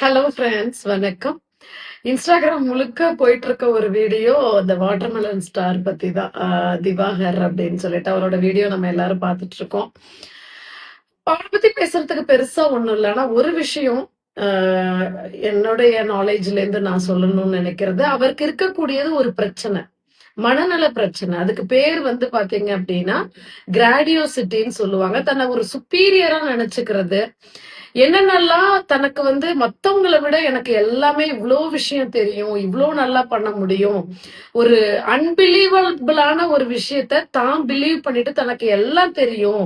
Hello friends வணக்கம். Instagram முழுக்க போயிட்டு இருக்க ஒரு வீடியோ இந்த வாட்டர்மெலன் ஸ்டார் பத்தி தான் ஆஹ் திவாகர் அப்படின்னு சொல்லிட்டு அவரோட வீடியோ நம்ம எல்லாரும் பார்த்துட்டு இருக்கோம் அவரை பத்தி பேசுறதுக்கு பெருசா ஒண்ணும் இல்லை. ஆனா ஒரு விஷயம் ஆஹ் என்னுடைய நாலேஜ்ல இருந்து நான் சொல்லணும்னு நினைக்கிறது அவருக்கு இருக்கக்கூடியது ஒரு பிரச்சனை. மனநல பிரச்சனை. அதுக்கு பேர் வந்து பாத்தீங்க அப்படின்னா கிராடியோசிட்டின்னு சொல்லுவாங்க. தன்னை ஒரு சுப்பீரியரா நினைச்சுக்கிறது. என்னென்னலாம் தனக்கு வந்து மத்தவங்களை விட எனக்கு எல்லாமே இவ்வளோ விஷயம் தெரியும் இவ்வளோ நல்லா பண்ண முடியும். ஒரு அன்பிலீவபிளான ஒரு விஷயத்த தான் பிலீவ் பண்ணிட்டு தனக்கு எல்லாம் தெரியும்.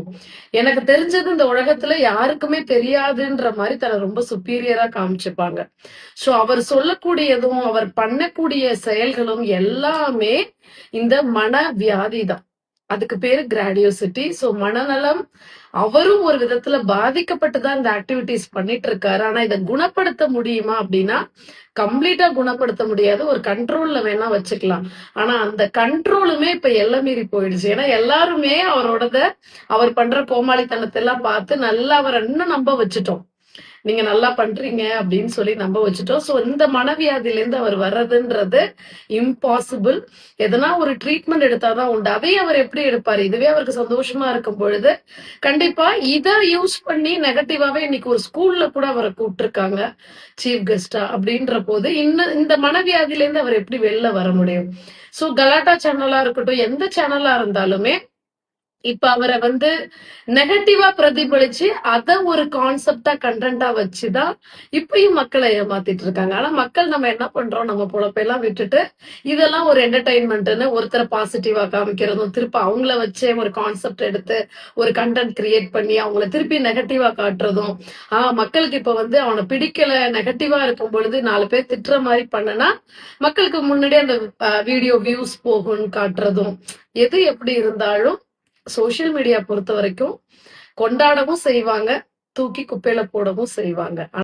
எனக்கு தெரிஞ்சது இந்த உலகத்துல யாருக்குமே தெரியாதுன்ற மாதிரி தன்னை ரொம்ப சுப்பீரியரா காமிச்சுப்பாங்க. சோ அவர் சொல்லக்கூடியதும் அவர் பண்ணக்கூடிய செயல்களும் எல்லாமே இந்த மன வியாதி தான். அதுக்கு பேரு கிராடியோசிட்டி சோ மனநலம் அவரும் ஒரு விதத்துல பாதிக்கப்பட்டு தான் இந்த ஆக்டிவிட்டிஸ் பண்ணிட்டு இருக்காரு. ஆனா இதை குணப்படுத்த முடியுமா அப்படின்னா கம்ப்ளீட்டா குணப்படுத்த முடியாது. ஒரு கண்ட்ரோல்ல வேணா வச்சுக்கலாம். ஆனா அந்த கண்ட்ரோலுமே இப்ப எல்லை மீறி போயிடுச்சு. ஏன்னா எல்லாருமே அவரோடத அவர் பண்ற கோமாளித்தனத்தை எல்லாம் பார்த்து நல்லா அவர் இன்னும் நம்ப வச்சுட்டோம். நீங்க நல்லா பண்றீங்க அப்படின்னு சொல்லி நம்ப வச்சுட்டோம். சோ இந்த மனவியாதில இருந்து அவர் வர்றதுன்றது இம்பாசிபிள் எதனா ஒரு ட்ரீட்மெண்ட் எடுத்தாதான் உண்டு. அதையே அவர் எப்படி எடுப்பாரு? இதுவே அவருக்கு சந்தோஷமா இருக்கும் பொழுது கண்டிப்பா இதை யூஸ் பண்ணி நெகட்டிவாவே இன்னைக்கு ஒரு ஸ்கூல்ல கூட அவரை கூப்பிட்டுருக்காங்க சீஃப் கெஸ்டா அப்படின்ற போது இன்னும் இந்த மனவியாதியில இருந்து அவர் எப்படி வெளில வர முடியும்? சோ கலாட்டா சேனலா இருக்கட்டும் எந்த சேனலா இருந்தாலுமே இப்ப அவரை வந்து நெகட்டிவா பிரதிபலிச்சு அத ஒரு கான்செப்டா கண்டென்ட்டா வச்சுதான் இப்பயும் மக்களை ஏமாத்திட்டு இருக்காங்க. ஆனா மக்கள் நம்ம என்ன பண்றோம்? நம்ம பொழப்பெல்லாம் விட்டுட்டு இதெல்லாம் ஒரு என்டர்டைன்மெண்ட்னு ஒருத்தரை பாசிட்டிவா காமிக்கிறதும் திருப்பி அவங்கள வச்சே ஒரு கான்செப்ட் எடுத்து ஒரு கண்டென்ட் கிரியேட் பண்ணி அவங்கள திருப்பி நெகட்டிவா காட்டுறதும். ஆஹ் மக்களுக்கு இப்ப வந்து அவனை பிடிக்கல நெகட்டிவா இருக்கும் பொழுது நாலு பேர் திட்டுற மாதிரி பண்ணனா மக்களுக்கு முன்னாடி அந்த வீடியோ வியூஸ் போகும்னு காட்டுறதும். எது எப்படி இருந்தாலும் சோசியல் மீடியா பொறுத்த வரைக்கும் கொண்டாடவும் செய்வாங்க தூக்கி குப்பையில போடவும் செய்வாங்க.